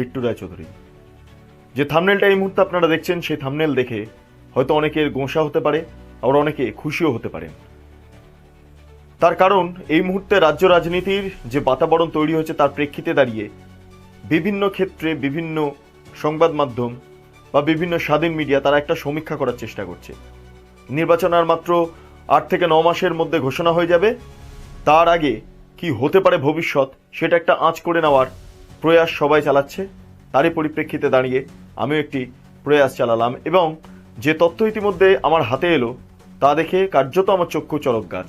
বিট্টু রায়চৌধুরী। যে থামনেলটা এই মুহূর্তে আপনারা দেখছেন, সেই থামনেল দেখে হয়তো অনেকের গোঁসা হতে পারে, আবার অনেকে খুশিও হতে পারেন। তার কারণ, এই মুহূর্তে রাজ্য রাজনীতির যে বাতাবরণ তৈরি হয়েছে তার প্রেক্ষিতে দাঁড়িয়ে বিভিন্ন ক্ষেত্রে বিভিন্ন সংবাদ মাধ্যম বা বিভিন্ন স্বাধীন মিডিয়া তারা একটা সমীক্ষা করার চেষ্টা করছে। নির্বাচন আর মাত্র আট থেকে ন মাসের মধ্যে ঘোষণা হয়ে যাবে। তার আগে কি হতে পারে ভবিষ্যৎ, সেটা একটা আঁচ করে নেওয়ার প্রয়াস সবাই চালাচ্ছে, তারই পরিপ্রেক্ষিতে দাঁড়িয়ে আমিও একটি প্রয়াস চালালাম এবং যে তথ্য ইতিমধ্যে আমার হাতে এলো, তা দেখে কার্যত আমার চক্ষু চরক গাছ।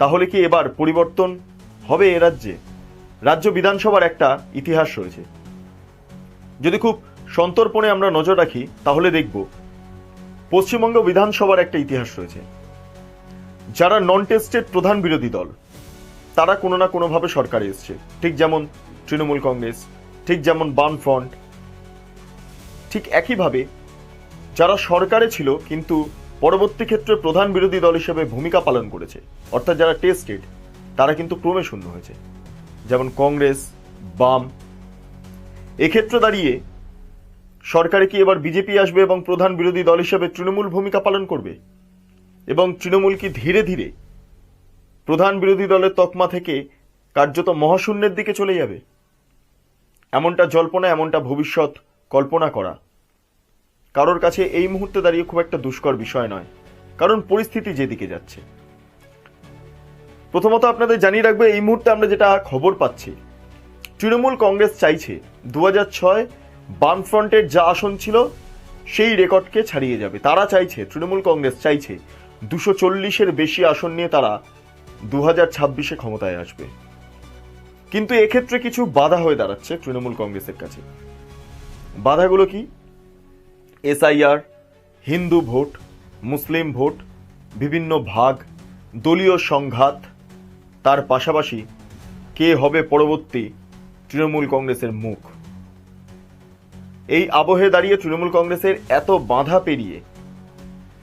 তাহলে কি এবার পরিবর্তন হবে এ রাজ্যে? রাজ্য বিধানসভার একটা ইতিহাস রয়েছে। যদি খুব সন্তর্পণে আমরা নজর রাখি, তাহলে দেখব পশ্চিমবঙ্গ বিধানসভার একটা ইতিহাস রয়েছে। যারা নন টেস্টেড প্রধান বিরোধী দল, তারা কোনো না কোনোভাবে সরকারে এসছে। ঠিক যেমন তৃণমূল কংগ্রেস, ঠিক যেমন বামফ্রন্ট ঠিক একইভাবে যারা সরকারে ছিল কিন্তু পরবর্তী ক্ষেত্রে প্রধান বিরোধী দল হিসেবে ভূমিকা পালন করেছে, অর্থাৎ যারা টেস্টেড তারা কিন্তু ক্রমে শূন্য হয়েছে। যেমন কংগ্রেস, বাম, এক্ষেত্রে দাঁড়িয়ে সরকারে কি এবার বিজেপি আসবে এবং প্রধান বিরোধী দল হিসেবে তৃণমূল ভূমিকা পালন করবে? এবং তৃণমূল কি ধীরে ধীরে প্রধান বিরোধী দলের তকমা থেকে কার্যত মহাশূন্যের দিকে চলে যাবে? এমনটা জল্পনা এমনটা ভবিষ্যৎ কল্পনা করা। কারোর কাছে এই মুহূর্তে দাঁড়িয়ে খুব একটা দুষ্কর বিষয় নয়, কারণ পরিস্থিতি যেদিকে যাচ্ছে। প্রথমত আপনাদের জানিয়ে রাখবে, এই মুহূর্তে আমরা যেটা খবর পাচ্ছি, তৃণমূল কংগ্রেস চাইছে দু হাজার ছয় বামফ্রন্টের যা আসন ছিল, সেই রেকর্ডকে ছাড়িয়ে যাবে। তারা চাইছে, তৃণমূল কংগ্রেস চাইছে দুশো চল্লিশের বেশি আসন নিয়ে তারা দু হাজার ছাব্বিশে ক্ষমতায় আসবে। কিন্তু এক্ষেত্রে কিছু বাধা হয়ে দাঁড়াচ্ছে তৃণমূল কংগ্রেসের কাছে। বাধাগুলো কি? SIR, Hindu vote, Muslim vote, বিভিন্ন ভাগ, দলীয় সংঘাত, তার পাশাপাশি কে হবে পরবর্তী তৃণমূল কংগ্রেসের মুখ? এই আবহে দাঁড়িয়ে তৃণমূল কংগ্রেসের এত বাধা পেরিয়ে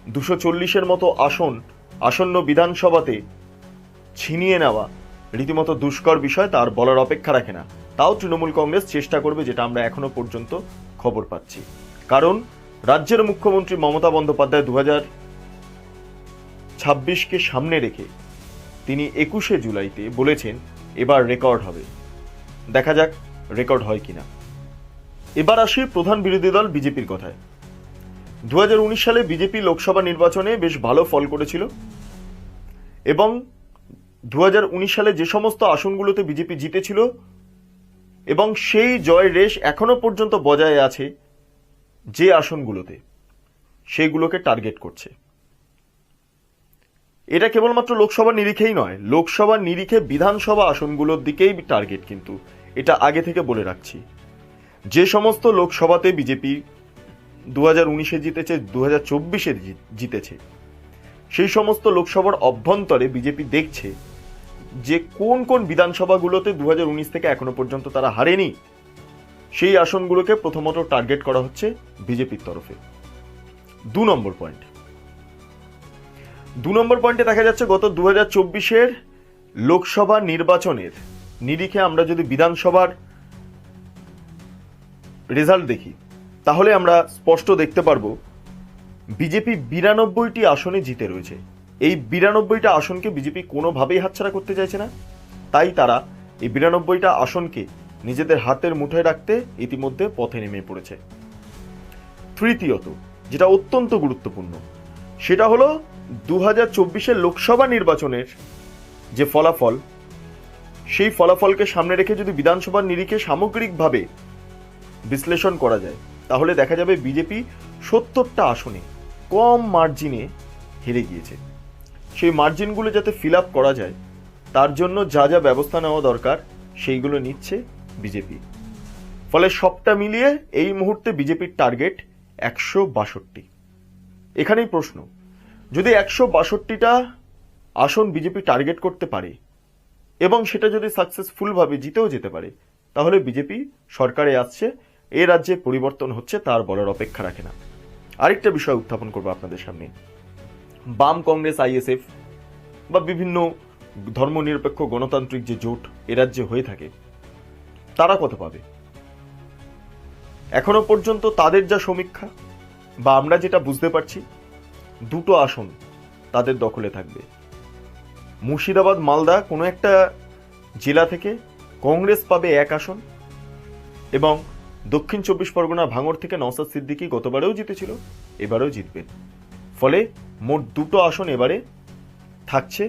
দুশো চল্লিশের মতো আসন আসন্ন বিধানসভাতে ছিনিয়ে নেওয়া রীতিমতো দুষ্কর বিষয়, তার বলার অপেক্ষা রাখে না। তাও তৃণমূল কংগ্রেস চেষ্টা করবে যেটা আমরা এখনও পর্যন্ত খবর পাচ্ছি। কারণ রাজ্যের মুখ্যমন্ত্রী মমতা বন্দ্যোপাধ্যায় দু হাজার ছাব্বিশকে সামনে রেখে তিনি একুশে জুলাইতে বলেছেন, এবার রেকর্ড হবে। দেখা যাক রেকর্ড হয় কিনা। এবার আসি প্রধান বিরোধী দল বিজেপির কথায়। দু হাজার উনিশ সালে বিজেপি লোকসভা নির্বাচনে বেশ ভালো ফল করেছিল এবং দু হাজার উনিশ সালে যে সমস্ত আসনগুলোতে বিজেপি জিতেছিল এবং সেই জয় রেশ এখনও পর্যন্ত বজায় আছে যে আসনগুলোতে সেগুলোকে টার্গেট করছে। এটা কেবলমাত্র লোকসভা নিরিখেই নয়, লোকসভা নিরিখে বিধানসভা আসনগুলোর দিকেই টার্গেট কিন্তু, এটা আগে থেকে বলে রাখছি। যে সমস্ত লোকসভাতে বিজেপি দু হাজার উনিশে জিতেছে দু হাজার চব্বিশে জিতেছে, সেই সমস্ত লোকসভার অভ্যন্তরে বিজেপি দেখছে যে কোন কোন বিধানসভাগুলোতে দু থেকে এখনও পর্যন্ত তারা হারেনি, সেই আসনগুলোকে প্রথমত টার্গেট করা হচ্ছে বিজেপির তরফে। দু নম্বর পয়েন্ট দু নম্বর পয়েন্টে দেখা যাচ্ছে গত দু হাজার চব্বিশের লোকসভা নির্বাচনের নিরিখে আমরা যদি বিধানসভার রেজাল্ট দেখি, তাহলে আমরা স্পষ্ট দেখতে পারব, বিজেপি বিরানব্বইটি আসনে জিতে রয়েছে। এই বিরানব্বইটা আসনকে বিজেপি কোনোভাবেই হাতছাড়া করতে চাইছে না। তাই তারা এই বিরানব্বইটা আসনকে নিজেদের হাতের মুঠোয় রাখতে ইতিমধ্যে পথে নেমে পড়েছে। তৃতীয়ত, যেটা অত্যন্ত গুরুত্বপূর্ণ, সেটা হলো দু হাজার চব্বিশের লোকসভা নির্বাচনের যে ফলাফল, সেই ফলাফলকে সামনে রেখে যদি বিধানসভার নিরিখে সামগ্রিকভাবে বিশ্লেষণ করা যায়, তাহলে দেখা যাবে বিজেপি সত্তরটা আসনে কম মার্জিনে হেরে গিয়েছে। সেই মার্জিনগুলো যাতে ফিল আপ করা যায়, তার জন্য যা যা ব্যবস্থা নেওয়া দরকার, সেইগুলো নিচ্ছে বিজেপি ফলে সবটা মিলিয়ে এই মুহূর্তে বিজেপির টার্গেট একশো বাষট্টি। এখানেই প্রশ্ন, যদি একশো বাষট্টিটা আসন বিজেপি টার্গেট করতে পারে, এবং সেটা যদি সাকসেসফুলভাবে জিতেও যেতে পারে, তাহলে বিজেপি সরকারে আসছে, এ রাজ্যে পরিবর্তন হচ্ছে, তার বলার অপেক্ষা রাখে না। আরেকটা বিষয় উত্থাপন করব আপনাদের সামনে। বাম কংগ্রেস, আইএসএফ বা বিভিন্ন ধর্মনিরপেক্ষ গণতান্ত্রিক যে জোট এ রাজ্যে হয়ে থাকে, তারা কত পাবে? এখনও পর্যন্ত তাদের যা সমীক্ষা বা আমরা যেটা বুঝতে পারছি, দুটো আসন তাদের দখলে থাকবে। মুর্শিদাবাদ, মালদা কোনো একটা জেলা থেকে কংগ্রেস পাবে এক আসন এবং দক্ষিণ চব্বিশ পরগনা, ভাঙড় থেকে নওসাদ সিদ্দিকী গতবারেও জিতেছিল, এবারেও জিতবেন। ফলে মোট দুটো আসন এবারে থাকছে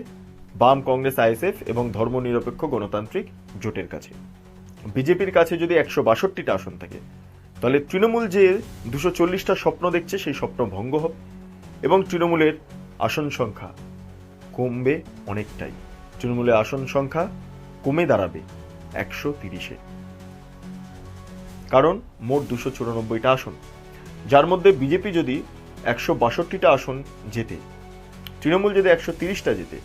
বাম কংগ্রেস, আইএসএফ এবং ধর্মনিরপেক্ষ গণতান্ত্রিক জোটের কাছে। বিজেপির কাছে যদি একশো বাষট্টিটা আসন থাকে, তাহলে তৃণমূল যে দুশো চল্লিশটা স্বপ্ন দেখছে, সেই স্বপ্ন ভঙ্গ হবে এবং তৃণমূলের আসন সংখ্যা কমবে অনেকটাই। তৃণমূলের আসন সংখ্যা কমে দাঁড়াবে একশো তিরিশে। কারণ মোট দুশো চুরানব্বইটা আসন। যার মধ্যে বিজেপি যদি একশো বাষট্টিটা আসন জেতে, তৃণমূল যদি একশো তিরিশটা জেতে,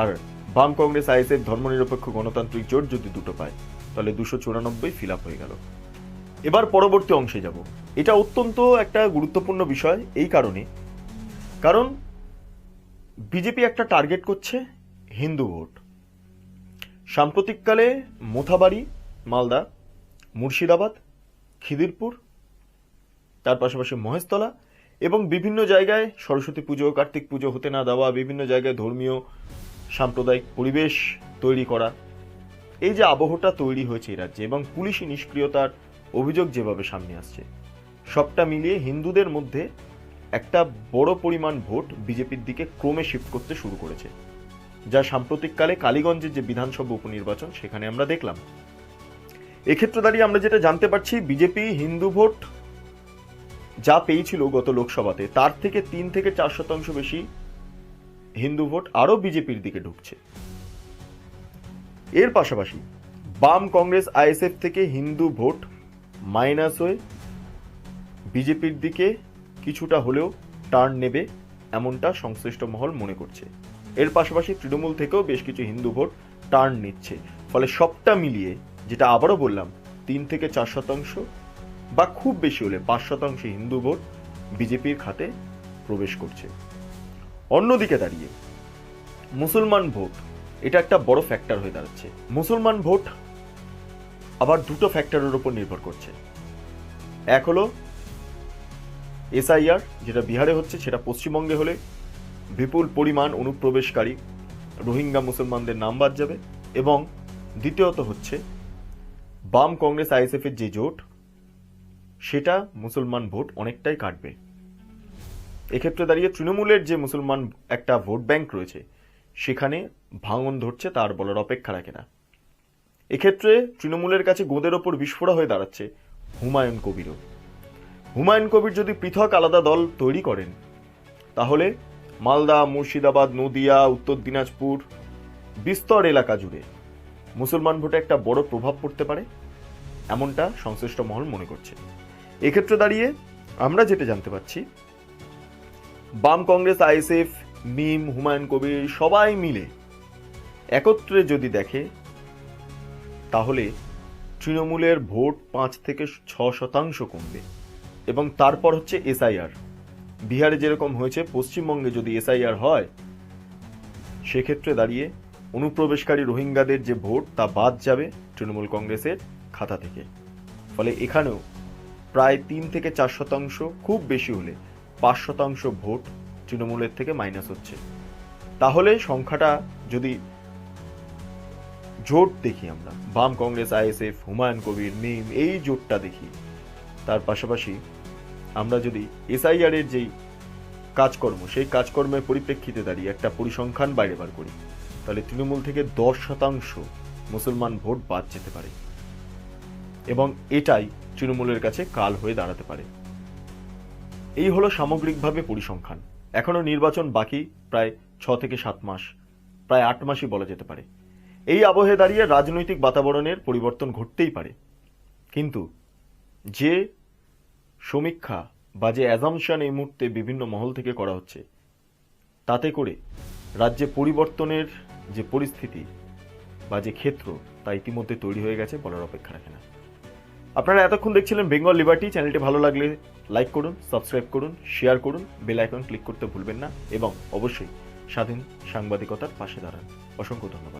আর বাম কংগ্রেস, আইএসএফ ধর্মনিরপেক্ষ গণতান্ত্রিক জোট যদি দুটো পায়, তাহলে দুশো চুরানব্বই ফিল আপ হয়ে গেল। এবার পরবর্তী অংশে যাব। এটা অত্যন্ত একটা গুরুত্বপূর্ণ বিষয় এই কারণে, কারণ বিজেপি একটা টার্গেট করছে হিন্দু ভোট। সাম্প্রতিককালে মোথাবাড়ি, মালদা, মুর্শিদাবাদ, খিদিরপুর তার পাশাপাশি মহেশতলা এবং বিভিন্ন জায়গায় সরস্বতী পুজো, কার্তিক পুজো হতে না দেওয়া, বিভিন্ন জায়গায় ধর্মীয়, সাম্প্রদায়িক পরিবেশ তৈরি করা। এই যে আবহটা তৈরি হয়েছে এই রাজ্যে এবং পুলিশি নিষ্ক্রিয়তার অভিযোগ যেভাবে সামনে আসছে, সবটা মিলিয়ে হিন্দুদের মধ্যে একটা বড় পরিমাণ ভোট বিজেপির দিকে ক্রমে শিফট করতে শুরু করেছে, যা সাম্প্রতিককালে কালীগঞ্জের যে বিধানসভা উপনির্বাচন সেখানে আমরা দেখলাম। এক্ষেত্রে দাঁড়িয়ে আমরা যেটা জানতে পারছি, বিজেপি হিন্দু ভোট যা পেয়েছিল গত লোকসভাতে, তার থেকে তিন থেকে চার শতাংশ বেশি হিন্দু ভোট আরও বিজেপির দিকে ঢুকছে। এর পাশাপাশি বাম কংগ্রেস আইএসএফ থেকে হিন্দু ভোট মাইনাস হয়ে বিজেপির দিকে কিছুটা হলেও টার্ন নেবে এমনটা সংশ্লিষ্ট মহল মনে করছে। এর পাশাপাশি তৃণমূল থেকেও বেশ কিছু হিন্দু ভোট টার্ন নিচ্ছে। ফলে সবটা মিলিয়ে, যেটা আবারও বললাম, তিন থেকে চার শতাংশ বা খুব বেশি হলে পাঁচ শতাংশ হিন্দু ভোট বিজেপির খাতে প্রবেশ করছে। অন্যদিকে দাঁড়িয়ে, মুসলমান ভোট, এটা একটা বড় ফ্যাক্টর হয়ে দাঁড়াচ্ছে। মুসলমান ভোট আবার দুটো ফ্যাক্টরের উপর নির্ভর করছে। এক হলো এসআইআর, যেটা বিহারে হচ্ছে, সেটা পশ্চিমবঙ্গে হলে বিপুল পরিমাণ অনুপ্রবেশকারী রোহিঙ্গা মুসলমানদের নাম বাদ যাবে। এবং দ্বিতীয়ত হচ্ছে বাম কংগ্রেস আইএসএফের যে জোট সেটা মুসলমান ভোট অনেকটাই কাটবে। এক্ষেত্রে দাঁড়িয়ে তৃণমূলের যে মুসলমান একটা ভোট ব্যাংক রয়েছে, সেখানে ভাঙন ধরছে, তার বলার অপেক্ষা রাখে না। এক্ষেত্রে তৃণমূলের কাছে গোদের ওপর বিস্ফোরা হয়ে দাঁড়াচ্ছে হুমায়ুন কবিরও। হুমায়ুন কবির যদি পৃথক আলাদা দল তৈরি করেন, তাহলে মালদা, মুর্শিদাবাদ, নদিয়া, উত্তর দিনাজপুর, বিস্তর এলাকা জুড়ে মুসলমান ভোটে একটা বড় প্রভাব পড়তে পারে, এমনটা সংশ্লিষ্ট মহল মনে করছে। এক্ষেত্রে দাঁড়িয়ে আমরা যেটা জানতে পারছি, বাম Congress, ISF, MIM, Humayun Kabir সবাই মিলে একত্রে যদি দেখে, তাহলে তৃণমূলের ভোট পাঁচ থেকে ছ শতাংশ কমবে। এবং তারপর হচ্ছে এসআইআর। বিহারে যেরকম হয়েছে, পশ্চিমবঙ্গে যদি এসআইআর হয়, সেক্ষেত্রে দাঁড়িয়ে অনুপ্রবেশকারী রোহিঙ্গাদের যে ভোট, তা বাদ যাবে তৃণমূল কংগ্রেসের খাতা থেকে। ফলে এখানেও প্রায় তিন থেকে চার শতাংশ, খুব বেশি হলে পাঁচ শতাংশ ভোট তৃণমূলের থেকে মাইনাস হচ্ছে। তাহলে সংখ্যাটা যদি জোট দেখি আমরা, বাম Congress ISF Humayun Kabir MIM এই জোটটা দেখি, তার পাশাপাশি আমরা যদি এসআইআর এর যেই কাজকর্ম, সেই কাজকর্মের পরিপ্রেক্ষিতে দাঁড়িয়ে একটা পরিসংখ্যান বাইরে বার করি, তাহলে তৃণমূল থেকে দশ শতাংশ মুসলমান ভোট বাদ যেতে পারে। এবং এটাই তৃণমূলের কাছে কাল হয়ে দাঁড়াতে পারে। এই হলো সামগ্রিকভাবে পরিসংখ্যান। এখনও নির্বাচন বাকি, প্রায় ছ থেকে সাত মাস, প্রায় আট মাসই বলা যেতে পারে। এই আবহে দাঁড়িয়ে রাজনৈতিক বাতাবরণের পরিবর্তন ঘটতেই পারে। কিন্তু যে সমীক্ষা বা যে অ্যাজামশন এই মুহূর্তে বিভিন্ন মহল থেকে করা হচ্ছে, তাতে করে রাজ্যে পরিবর্তনের যে পরিস্থিতি বা যে ক্ষেত্র তা ইতিমধ্যে তৈরি হয়ে গেছে বলার অপেক্ষা রাখে না। আপনারা এতক্ষণ দেখছিলেন বেঙ্গল লিবার্টি চ্যানেলটি ভালো লাগলে লাইক করুন সাবস্ক্রাইব করুন শেয়ার করুন বেল আইকন ক্লিক করতে ভুলবেন না এবং অবশ্যই স্বাধীন সাংবাদিকতার পাশে দাঁড়ান। অসংখ্য ধন্যবাদ।